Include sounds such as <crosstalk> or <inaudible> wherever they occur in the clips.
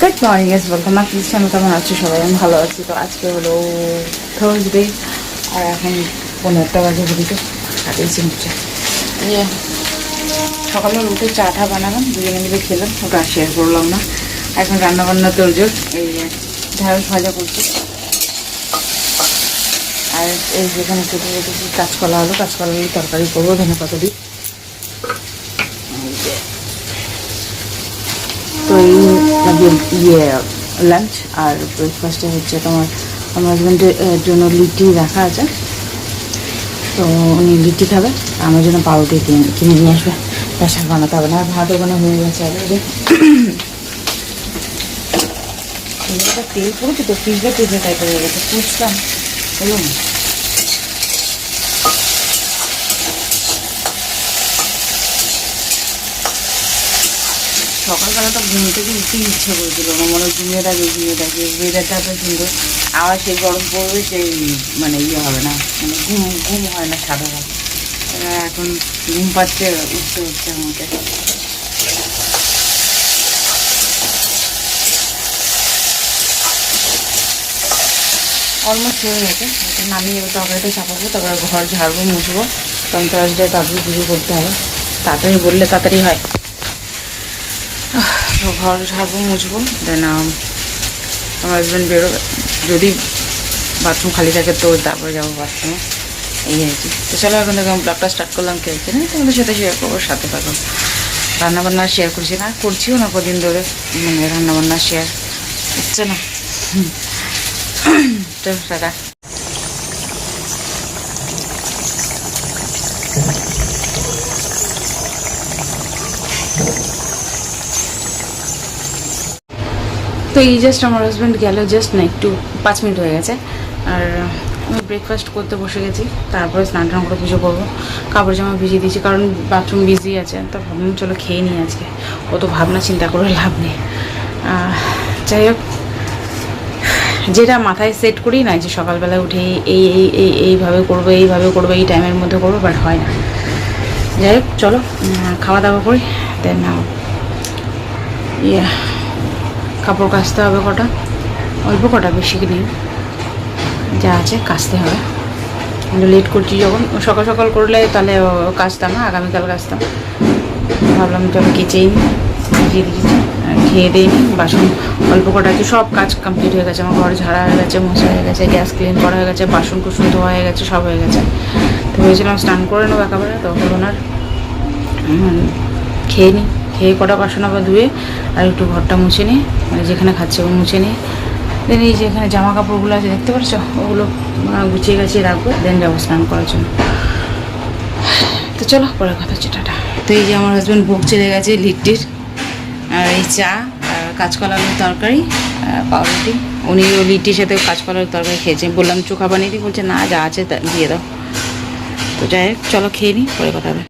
Good morning এস back to channel কেমন আছো সবাই? আমি ভালো আছি। তো আজকে হলো থার্সডে আর এখন পনেরোটা বাজে ঘুরিতে চিনছে ইয়ে সকালে উঠে চা টা বানালাম, দুজনে মিলে খেলাম ওটা শেয়ার করলাম না। এখন রান্না বান্না তোরজোর এই ঢেঁড়স ভাজা করছি। আর এই যেখানে কেটে রেখেছি কাঁচকলা আলু কাঁচকলা আলু তরকারি করব, ধনে পাতা দিই তো এই ইয়ে লাঞ্চ আর ব্রেকফাস্টে হচ্ছে তোমার, আমার হাজব্যান্ডের জন্য লিটি রাখা আছে। তো উনি লিটি খাবে, আমার জন্য পাউরুটি কিনে নিয়ে আসবে। সাথে বানাতে হবে না, আর ভাত ওখানে হয়ে গেছে অলরেডি তেল পড়েছে তো ফ্রিজটা ফ্রিজে টাইপ হয়ে গেছে ফুচলাম হলো সকালবেলা তো ঘুম থেকে উঠতে ইচ্ছে করেছিল আমার মনে ঘুমিয়ে থাকে ঘুমিয়ে থাকে। ওয়েদারটা এত সুন্দর আবার সেই গরম পড়বে, সেই মানে ইয়ে হবে না। মানে ঘুম ঘুম হয় না সাদা রাত এখন ঘুম পাচ্ছে, উঠতে হচ্ছে আমাকে। অলমোস্ট হয়ে গেছে। নামিয়ে এবার তরকারিটা চাপাবো, তারপরে ঘর ঝাড়বো, মুছবো। থার্সডে তারপরে পুজো করতে হবে। তাড়াতাড়ি বললে তাড়াতাড়ি হয়। ঘর ঝাড়বো মুছবো দেন আমার হাজব্যান্ড বেরোবে। যদি বাথরুম খালি থাকে তো তারপরে যাব বাথরুমে এই আর কি। তো চলো, এখন আমি ব্লগটা স্টার্ট করলাম, কে হচ্ছে না? তোমাদের সাথে শেয়ার করব, সাথে থাকো। রান্নাবান্না শেয়ার করছি না, করছিও না কদিন ধরে। মানে রান্নাবান্না শেয়ার হচ্ছে না। চলো টাটা। তো এই জাস্ট আমার হাজব্যান্ড গেল জাস্ট না, একটু পাঁচ মিনিট হয়ে গেছে। আর আমি ব্রেকফাস্ট করতে বসে গেছি, তারপরে স্নান টান করে পুজো করব। কাপড় জামা ভিজিয়ে দিয়েছি, কারণ বাথরুম বিজি আছে, তো ভাবলাম চলো খেয়ে নিই আজকে। অত ভাবনা চিন্তা করে লাভ নেই। যাই হোক, যেটা মাথায় সেট করি না যে সকালবেলা উঠে এই এই এই, এইভাবে করব এইভাবে করব, এই টাইমের মধ্যে করব বাট হয় না। যাই হোক, চলো খাওয়া দাওয়া করি দেন ইয়ে কাপড় কাচতে হবে কটা? অল্প কটা, বেশি নেই? যা আছে কাচতে হবে। লেট করছি যখন। সকাল সকাল করলে তাহলে কাচতাম না আগামীকাল কাচতাম। ভাবলাম চলো কেচেই ভিজিয়ে দিয়েছি। খেয়ে দিয়ে নিই বাসন অল্প কটা আছে, সব কাজ কমপ্লিট হয়ে গেছে। আমার ঘর ঝাড়া হয়ে গেছে মোছা হয়ে গেছে, গ্যাস ক্লিন করা হয়ে গেছে, বাসন কুসুন ধোয়া হয়ে গেছে, সব হয়ে গেছে। তো ভেবেছিলাম স্নান করে নেব একেবারে তো হলো না খেয়ে নিই খেয়ে কটা বাসন আবার ধুয়ে আর একটু ঘরটা মুছে নিই মানে যেখানে খাচ্ছে ও মুছে নিই। দেন এই যে এখানে জামা কাপড়গুলো আছে, দেখতে পাচ্ছ? ওগুলো গুছিয়ে গাছিয়ে রাখব দেন যাব স্নান করার জন্য। তো চলো পরে কথা হচ্ছে টাটা। তো এই যে আমার হাজব্যান্ড বুক চলে গেছে লিট্টির, আর এই চা, আর কাঁচকলার তরকারি পাউরুটি। উনি ও লিট্টির সাথে কাঁচকলার তরকারি খেয়েছে। বললাম, চোখা বানিয়ে দিই বলছে, না, যা আছে দিয়ে দাও। তো যাই হোক, চলো খেয়ে নিই পরে কথা হবে।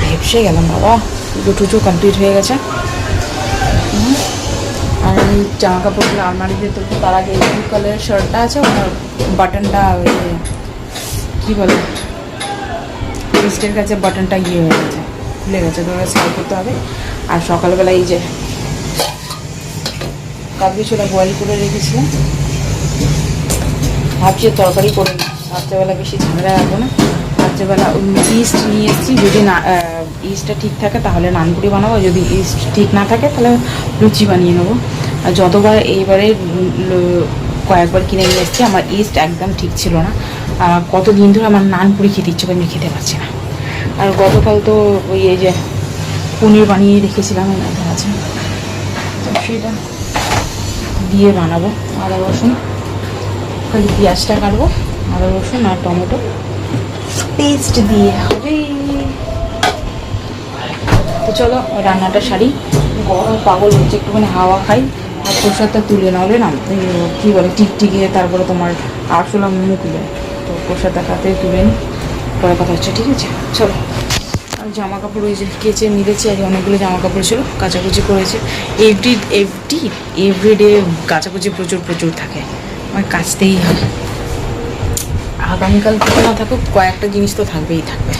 ভেপসে গেলাম, বাবা। পুজো টুজো কমপ্লিট হয়ে গেছে। আর এই জামা কাপড়গুলো আলমারিতে তুলবো। তার আগে এই কালারের শার্টটা আছে ওনার বাটনটা কী বলে? রিস্টের কাছে বাটনটা ইয়ে হয়ে গেছে, খুলে গেছে। তো ওটা সেল করতে হবে। আর সকালবেলা এই যে, কালকে ছোলা বয়েল করে রেখেছিলাম। ভাবছি তরকারি করে রাত্রেবেলা বেশি ঝামেলা রাখব না। রাত্রেবেলা ইস্ট নিয়ে এসেছি। যদি না ইস্টটা ঠিক থাকে তাহলে নানপুরি বানাবো। যদি ইস্ট ঠিক না থাকে তাহলে লুচি বানিয়ে নেব। আর যতবার এইবারে কয়েকবার কিনে নিয়ে এসেছি, আমার ইস্ট একদম ঠিক ছিল না। আর কতদিন ধরে আমার নানপুরি খেতে ইচ্ছে করে আমি খেতে পারছি না। আর গতকাল তো ওই এই যে পনির বানিয়ে রেখেছিলাম মধ্যে আছে। সেটা দিয়ে বানাবো। আদা রসুন খালি পেঁয়াজটা কাটবো, আদা রসুন আর টমেটো। পেস্ট দিয়ে হবে তো চলো রান্নাটা সারি। গরম পাগল হচ্ছে, একটুখানি হাওয়া খাই। আর প্রসাদটা তুলে নাহলে না কী বলে, টিকটিকে, তারপরে তোমার আরশোলা মুখলে তো প্রসাদটা কাতে তুলে নিই পরে কথা হচ্ছে, ঠিক আছে? চলো। আর জামা কাপড় ওই যে কেচে মিলেছে আজ অনেকগুলো জামা কাপড় ছিল, কাচাকুচি করেছে। এভরি এভরি এভরিডে কাচাকুচি প্রচুর প্রচুর থাকে। আমার কাচতেই হবে আগামীকাল থেকে না থাকুক, কয়েকটা জিনিস তো থাকবেই, থাকবে।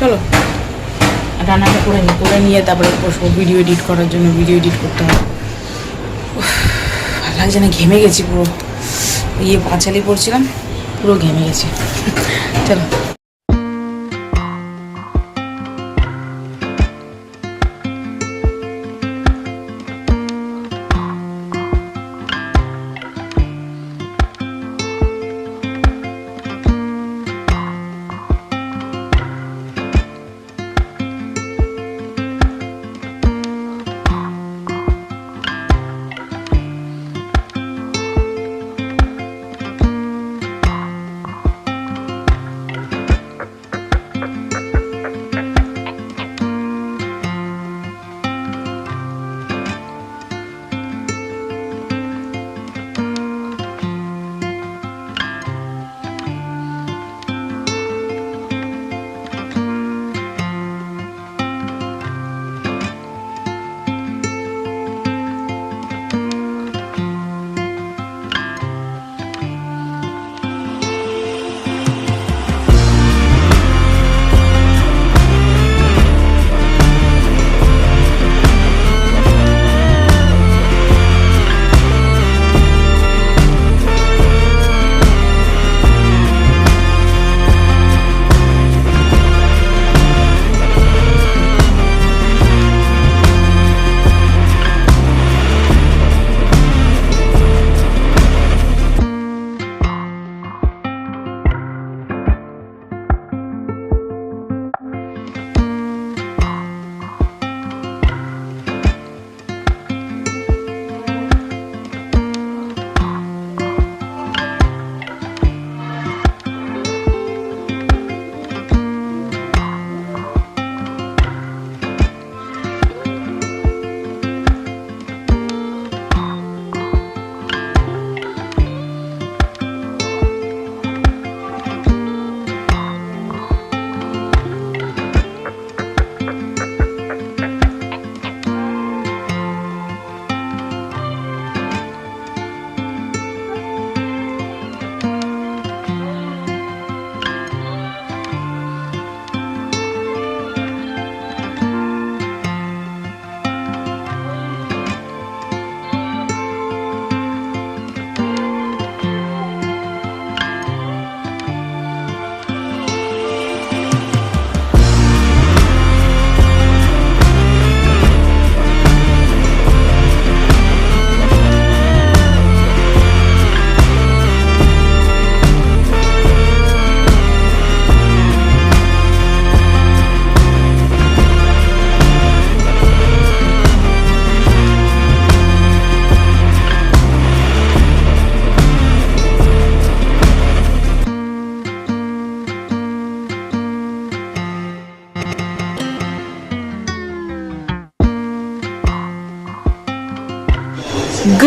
চলো, রান্নাটা করে নিই করে নিয়ে তারপরে বসবো ভিডিও এডিট করার জন্য ভিডিও এডিট করতে হবে। ভালো লাগছে না, ঘেমে গেছি পুরো। ইয়ে পাঁচালি পড়ছিলাম, পুরো ঘেমে গেছি। <laughs> চলো।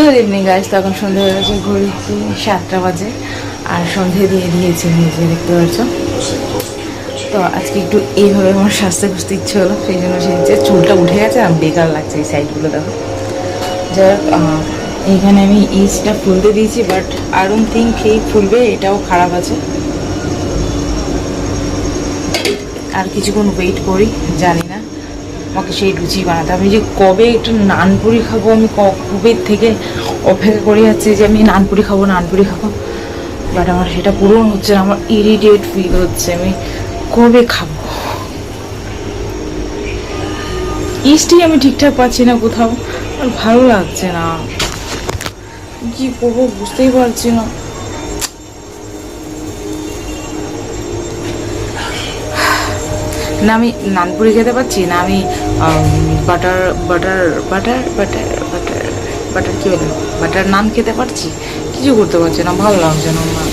গুড ইভিনিং গাইজ তখন সন্ধে হয়ে গেছে, ঘড়িতে সাতটা বাজে। আর সন্ধে দিয়ে দিয়েছি নিজে, দেখতে পাচ্ছ? তো আজকে একটু এইভাবে আমার স্বাস্থ্য খুঁজতে ইচ্ছে হলো, সেই জন্য সেই যে চুলটা উঠে গেছে আর বেকার লাগছে এই সাইডগুলো দেখো। যাই এইখানে আমি ইস্টটা ফুলতে দিয়েছি বাট আই ডোন্ট থিঙ্ক এই ফুলবে, এটাও খারাপ আছে। আর কিছুক্ষণ ওয়েট করি, জানি না। আমাকে সেই লুচি বানাতে আমি যে কবে একটু নানপুরি খাব, আমি কবে থেকে অপেক্ষা করে যাচ্ছি যে আমি নানপুরি খাব নানপুরি খাব? বাট আমার সেটা পূরণ হচ্ছে না, আমার ইরিটেট ফিল হচ্ছে, আমি কবে খাব? ইস্টই আমি ঠিকঠাক পাচ্ছি না কোথাও, আর ভালো লাগছে না। কি করব বুঝতেই পারছি না। না, আমি নানপুরি খেতে পাচ্ছি, না আমি butter butter butter butter butter butter কী বলে, বাটার নান খেতে পারছি? কিছু করতে পারছি না, ভালো লাগছে না আমার।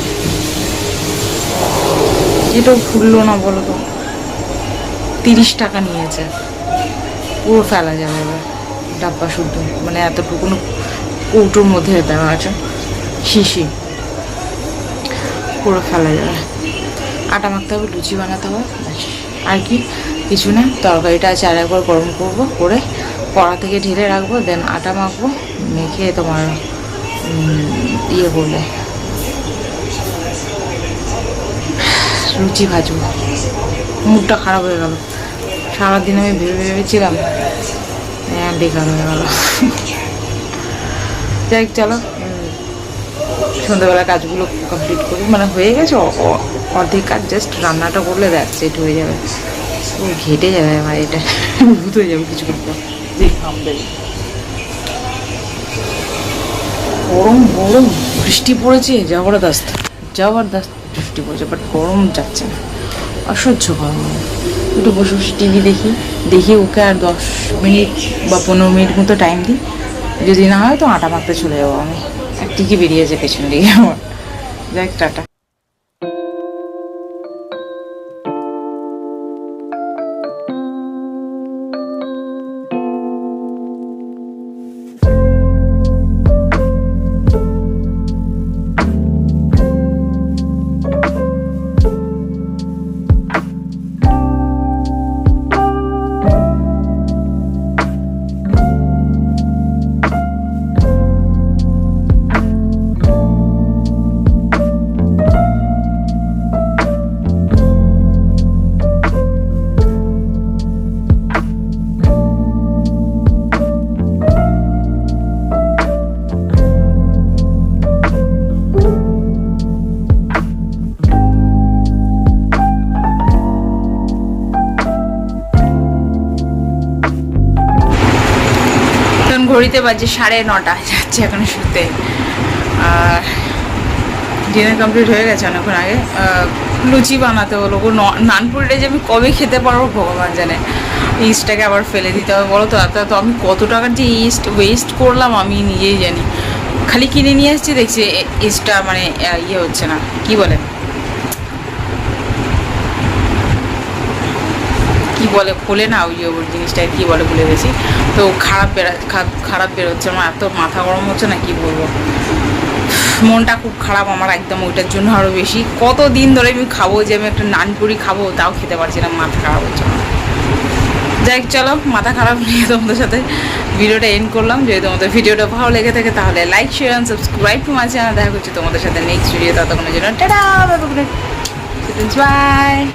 এটাও ফুললো না বলো তো। তিরিশ টাকা নিয়েছে। পুরো ফেলা যাবে এবার, ডাব্বা শুদ্ধ। মানে এতটুকুনো কৌটোর মধ্যে দেওয়া আছে। শিশি পুরো ফেলা যাবে। আটা মাখতে হবে, লুচি বানাতে হবে। আর কি, কিছু না, তরকারিটা আছে, আর একবার গরম করব, করে কড়া থেকে ঢেলে রাখব দেন আটা মাখবো, মেখে তোমার ইয়ে করব। লুচি ভাজবো। মুডটা খারাপ হয়ে গেল। সারাদিন আমি ভেবে ভেবেছিলাম হ্যাঁ বেকার হয়ে গেল। যাই চলো সন্ধ্যাবেলা কাজগুলো কমপ্লিট করি। মানে হয়ে গেছে অর্ধেক কাজ জাস্ট রান্নাটা করলে দেখ সেট হয়ে যাবে। ও, ঘেটে যাবে আমার এটা। ভূত হয়ে যাবে কিছু করতে গরম গরম। বৃষ্টি পড়েছে, জবরদস্ত। জবরদস্ত বৃষ্টি পড়েছে বাট গরম যাচ্ছে না। অসহ্য গরম। একটু বসে বসে টিভি দেখি। দেখি ওকে আর দশ মিনিট বা পনেরো মিনিট মতো টাইম দিই। যদি না হয় তো আটা মাখতে চলে যাব আমি। আর টিকি বেরিয়েছে পেছন দিকে। আমার যাই টাটা। ঘড়িতে বাজে সাড়ে নটা, যাচ্ছে এখন শুতে। আর ডিনার কমপ্লিট হয়ে গেছে অনেকক্ষণ আগে। লুচি বানাতে হলো নানপুরিটা যে আমি কবে খেতে পারব ভগবান জানে। ইস্টটাকে আবার ফেলে দিতে হবে, বলো তো, এত তো আমি কত টাকার যে ইস্ট ওয়েস্ট করলাম আমি নিজেই জানি। খালি কিনে নিয়ে এসেছি দেখছি ইস্টটা মানে ইয়ে হচ্ছে না, কি বলে? বলে ফোলে না, ওই জিনিসটা কি বলে ভুলে গেছি। তো খারাপ খা- খারাপ বেরোচ্ছে আমার, এত মাথা গরম হচ্ছে না, কি বলব? মনটা খুব খারাপ আমার একদম, ওইটার জন্য আরও বেশি। কত দিন ধরে আমি খাব যে আমি একটা নানপুরি খাব, তাও খেতে পারছি না, মাথা খারাপ হচ্ছে আমার। যাই চলো, মাথা খারাপ নিয়ে তোমাদের সাথে ভিডিওটা এন্ড করলাম। যদি তোমাদের ভিডিওটা ভালো লেগে থাকে, তাহলে like share and subscribe to my channel দেখা করছি তোমাদের সাথে নেক্সট ভিডিও ততক্ষণের জন্য, টাটা বাই